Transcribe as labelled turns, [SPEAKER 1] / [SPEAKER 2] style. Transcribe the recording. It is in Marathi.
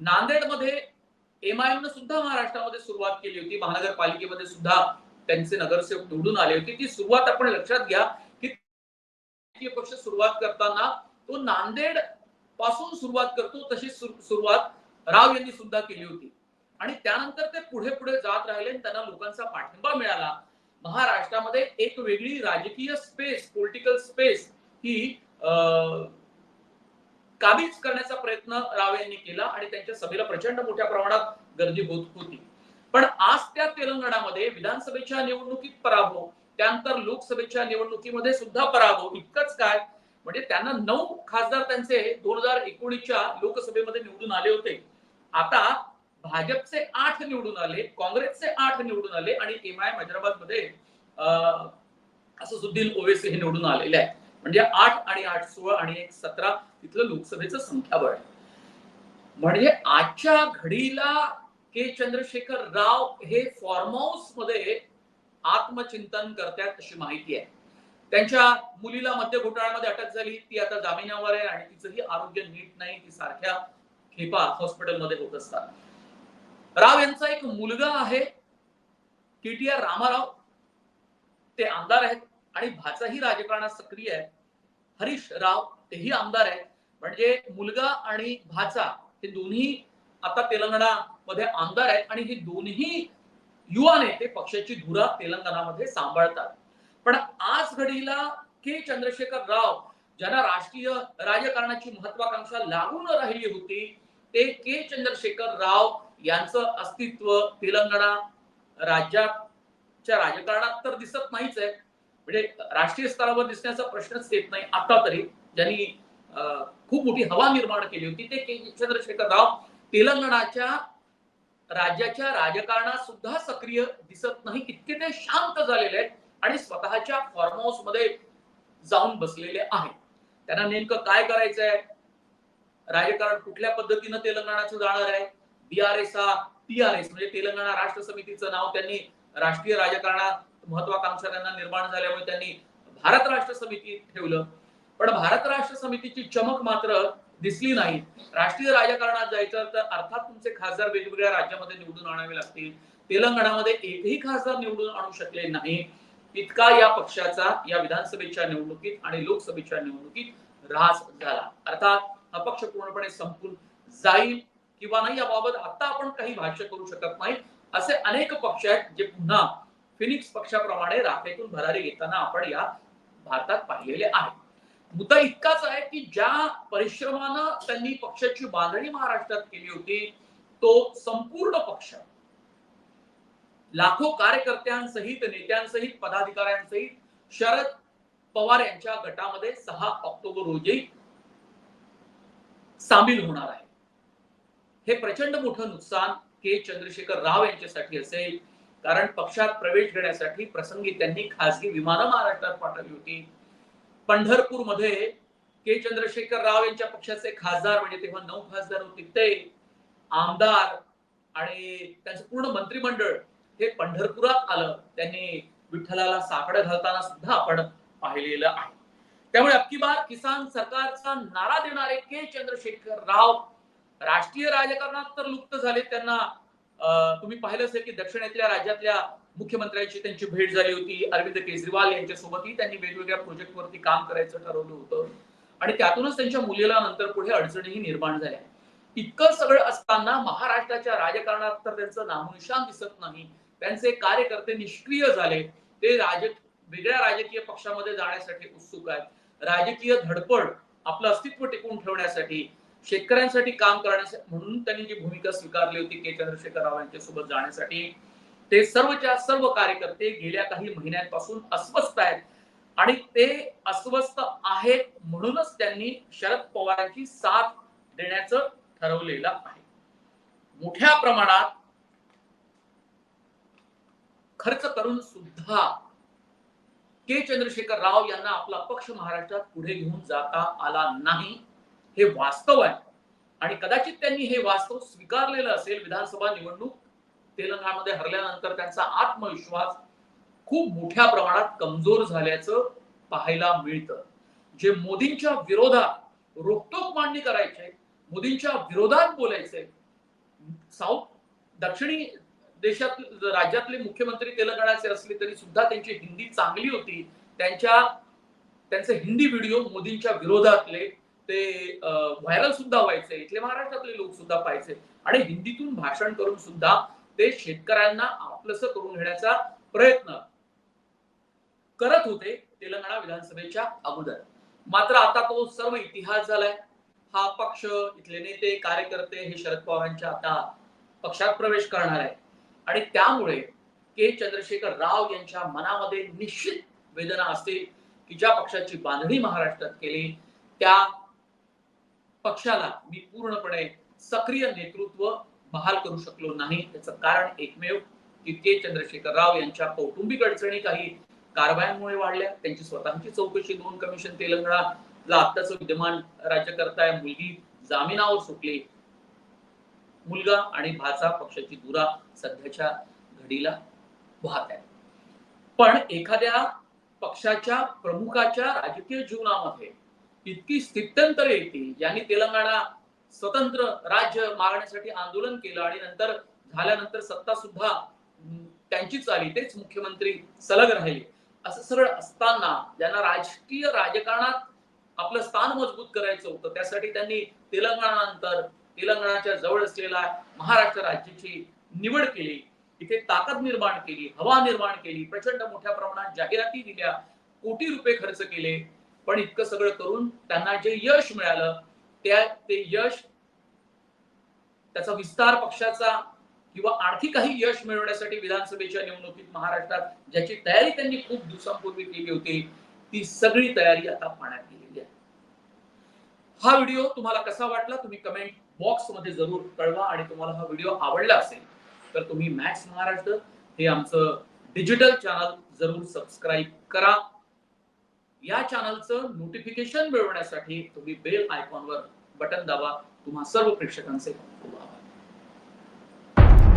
[SPEAKER 1] नांदेडमध्ये एमआयएम सुद्धा महाराष्ट्रामध्ये सुरुवात केली होती. महानगरपालिकेमध्ये सुद्धा त्यांचे नगरसेवक निवडून आले होते. ती सुरुवात आपण लक्षात घ्या की पक्ष सुरुवात करताना तो नांदेडपासून सुरुवात करतो तशी सुरुवात राव यांनी सुद्धा केली होती. आणि त्यानंतर ते पुढे पुढे जात राहिले आणि त्यांना लोकांचा पाठिंबा मिळाला. महाराष्ट्रामध्ये एक वेगळी राजकीय स्पेस पॉलिटिकल स्पेस ही काबीज करण्याचा प्रयत्न राव यांनी केला आणि त्यांच्या सभेला प्रचंड मोठ्या प्रमाणात गर्दी होत होती. पण आज त्या तेलंगणामध्ये विधानसभेच्या निवडणुकीत पराभव त्यानंतर लोकसभेच्या निवडणुकीमध्ये सुद्धा पराभव इतकंच काय? म्हणजे त्यांना नऊ खासदार त्यांचे दोन हजार एकोणीसच्या लोकसभेमध्ये निवडून आले होते. आता भाजपचे आठ निवडून आले काँग्रेसचे आठ निवडून आले आणि एम आय हैदराबादमध्ये असुद्दीन ओवेसी हे निवडून आलेले आहे म्हणजे आठ आणि आठ सोळा आणि एक सतरा तिथलं लोकसभेचं संख्याबळ. आहे म्हणजे आजच्या घडीला के चंद्रशेखर राव हे फॉर्म हाऊसमध्ये आत्मचिंतन करतात अशी माहिती आहे. त्यांच्या मुलीला मद्य घोटाळ्यामध्ये अटक झाली ती आता जामिनावर आहे आणि तिचंही आरोग्य नीट नाही ती सारख्या खेपा हॉस्पिटलमध्ये होत असतात. राव यांचा एक मुलगा आहे के टी आर रामाराव. ते आमदार आहेत. आणि भाचाही राजकारणात सक्रिय आहे. हरीश राव तेही आमदार आहेत म्हणजे मुलगा आणि भाचा हे दोन्ही आता तेलंगणा मध्ये आमदार आहेत आणि हे दोन्ही युवा नेते पक्षाची धुरा तेलंगणामध्ये सांभाळतात. पण आज घडीला के चंद्रशेखर राव ज्यांना राष्ट्रीय राजकारणाची महत्वाकांक्षा लागून राहिली होती ते के चंद्रशेखर राव यांचं अस्तित्व तेलंगणा राज्याच्या राजकारणात तर दिसत नाहीच आहे. म्हणजे राष्ट्रीय स्तरावर दिसण्याचा प्रश्नच येत नाही आता तरी. ज्यांनी खूप मोठी हवा निर्माण केली होती ते के. चंद्रशेखर राव तेलंगणाच्या राज्याच्या राजकारणात सुद्धा सक्रिय दिसत नाही इतके ते शांत झालेले आहेत आणि स्वतःच्या फॉर्म हाऊसमध्ये जाऊन बसलेले आहेत. त्यांना नेमकं काय करायचंय? राजकारण कुठल्या पद्धतीनं तेलंगणाचं जाणार आहे? बीआरएस हा टीआरएस म्हणजे तेलंगणा राष्ट्र समितीचं नाव त्यांनी राष्ट्रीय राजकारणात महत्वाकांक्षा त्यांना निर्माण झाल्यामुळे त्यांनी भारत राष्ट्र समिती ठेवलं. पण भारत राष्ट्र समितीची चमक मात्र दिसली नाही. राष्ट्रीय राजकारणात जायचं तर अर्थात तुमचे खासदार वेगवेगळ्या राज्यामध्ये निवडून आणावे लागतील. तेलंगणामध्ये एकही खासदार निवडून आणू शकले नाही. इतका या पक्षाचा या विधानसभेच्या निवडणुकीत आणि लोकसभेच्या निवडणुकीत ऱ्हास झाला. अर्थात हा पक्ष पूर्णपणे संपून जाईल किंवा नाही याबाबत आता आपण काही भाष्य करू शकत नाही. असे अनेक पक्ष आहेत जे पुन्हा फिनिक्स पक्षाप्रमाणे राखेतून भरारी घेताना आपण या भारतात पाहिलेले आहे. मुद्दा इतकाच आहे की ज्या परिश्रमानं त्यांनी पक्षाची बांधणी महाराष्ट्रात केली होती तो संपूर्ण पक्ष. लाखो कार्यकर्त्यांसहित नेत्यांसहित पदाधिकाऱ्यांसहित शरद पवार यांच्या गटामध्ये सहा ऑक्टोबर रोजी सामील होणार आहे. हे प्रचंड मोठं नुकसान के. चंद्रशेखर राव यांच्यासाठी असेल कारण पक्षात प्रवेश घेण्यासाठी प्रसंगी त्यांनी खासगी विमानं महाराष्ट्रात पाठवली होती. पंढरपूरमध्ये के. चंद्रशेखर राव यांच्या पक्षाचे खासदार म्हणजे तेव्हा नऊ खासदार होते ते आमदार आणि त्यांचं पूर्ण मंत्रिमंडळ हे पंढरपुरात आलं. त्यांनी विठ्ठलाला साकडं घालताना सुद्धा आपण पाहिलेलं आहे. त्यामुळे अबकी बार किसान सरकारचा नारा देणारे के. चंद्रशेखर राव राष्ट्रीय राजकारणात तर लुप्त झाले. त्यांना तुम्ही पाहिलं असेल की दक्षिणेतल्या राज्यातल्या मुख्यमंत्र्यांची त्यांची भेट झाली होती. अरविंद केजरीवाल यांच्यासोबतही त्यांनी वेगवेगळ्या प्रोजेक्टवरती काम करायचं ठरवलं होतं. आणि त्यातूनच त्यांच्या मुलीला नंतर पुढे अडचणीही निर्माण झाल्या. इतकं सगळं असताना महाराष्ट्राच्या राजकारणात तर त्यांचं नामनिशान दिसत नाही. त्यांचे कार्यकर्ते निष्क्रिय झाले. ते राज वेगळ्या राजकीय पक्षामध्ये जाण्यासाठी उत्सुक आहेत. राजकीय धडपड आपलं अस्तित्व टिकवून ठेवण्यासाठी शेतकऱ्यांसाठी काम करण्यासाठी म्हणून त्यांनी जी भूमिका स्वीकारली होती के. चंद्रशेखर राव यांच्यासोबत जाण्यासाठी ते सर्वच्या सर्व कार्यकर्ते गेल्या काही महिन्यांपासून अस्वस्थ आहेत. आणि ते अस्वस्थ आहेत म्हणूनच त्यांनी शरद पवारांची साथ देण्याचं ठरवलेलं आहे. मोठ्या प्रमाणात खर्च करून सुद्धा के. चंद्रशेखर राव यांना आपला पक्ष महाराष्ट्रात पुढे घेऊन जाता आला नाही. हे वास्तव आहे. आणि कदाचित त्यांनी हे वास्तव स्वीकारलेलं असेल विधानसभा निवडणूक तेलंगणामध्ये हरल्यानंतर त्यांचा आत्मविश्वास खूप मोठ्या प्रमाणात कमजोर झाल्याचं पाहायला मिळतं. जे मोदींच्या विरोधात रोखटोक मांडणी करायचे मोदींच्या विरोधात बोलायचे साऊथ दक्षिणी देशात राज्यातले मुख्यमंत्री तेलंगणाचे असले तरी सुद्धा त्यांची हिंदी चांगली होती. त्यांच्या त्यांचे हिंदी व्हिडिओ मोदींच्या विरोधातले ते व्हायरल सुद्धा व्हायचे इथले महाराष्ट्रातले लोक सुद्धा पाहायचे. आणि हिंदीतून भाषण करून सुद्धा ते शेतकऱ्यांना आपलंस करून घेण्याचा प्रयत्न करत होते तेलंगणा विधानसभेच्या अगोदर. मात्र आता तो सर्व इतिहास झालाय. हा पक्ष इथले नेते कार्यकर्ते हे शरद पवारांच्या आता पक्षात प्रवेश करणार आहे आणि त्यामुळे के. चंद्रशेखर राव यांच्या मनामध्ये निश्चित वेदना असतील की ज्या पक्षाची बांधणी महाराष्ट्रात केली त्या पक्षाला मी पूर्णपणे सक्रिय नेतृत्व बहाल करू शकलो नाही. त्याचं कारण एकमेव की के चंद्रशेखर राव यांच्या कौटुंबिक अडचणी काही कारवायांमुळे वाढल्या. त्यांची स्वतःची चौकशी दोन कमिशन तेलंगणाला आत्ताच विद्यमान राज्यकर्ता मुलगी जामिनावर सुटली. मुलगा आणि भाचा पक्षाची दुरा सध्याच्या घडीला वाहत आहे. पण एखाद्या पक्षाच्या प्रमुखाच्या राजकीय जीवनामध्ये इतकी स्थित्यंतर येतील ज्यांनी तेलंगणा स्वतंत्र राज्य मागण्यासाठी आंदोलन केलं आणि नंतर झाल्यानंतर सत्ता सुद्धा त्यांचीच आली तेच मुख्यमंत्री सलग राहिले. असं सरळ असताना ज्यांना राजकीय राजकारणात आपलं स्थान मजबूत करायचं होतं त्यासाठी त्यांनी तेलंगणानंतर तेलंगणाच्या जवळ असलेल्या महाराष्ट्र राज्याची निवड केली. इथे ताकद निर्माण केली हवा निर्माण केली प्रचंड मोठ्या प्रमाणात जाहिराती दिल्या कोटी रुपये खर्च केले. पण इतकं सगळं करून त्यांना जे यश मिळालं त्या ते यश त्याचा विस्तार पक्षाचा किंवा आणखी काही यश मिळवण्यासाठी विधानसभेच्या निवडणुकीत महाराष्ट्रात ज्याची तयारी त्यांनी खूप दिवसांपूर्वी केली होती ती सगळी तयारी आता पाण्यात गेलेली आहे. हा व्हिडिओ तुम्हाला कसा वाटला तुम्ही कमेंट बॉक्समध्ये जरूर कळवा आणि तुम्हाला हा व्हिडिओ आवडला असेल तर तुम्ही मॅक्स महाराष्ट्र हे आमचं डिजिटल चॅनल जरूर सबस्क्राईब करा. या चॅनलचं नोटिफिकेशन मिळवण्यासाठी तुम्ही बेल आयकॉनवर बटन दाबा. तुम्हा सर्व प्रेक्षकांचे खूप आभार.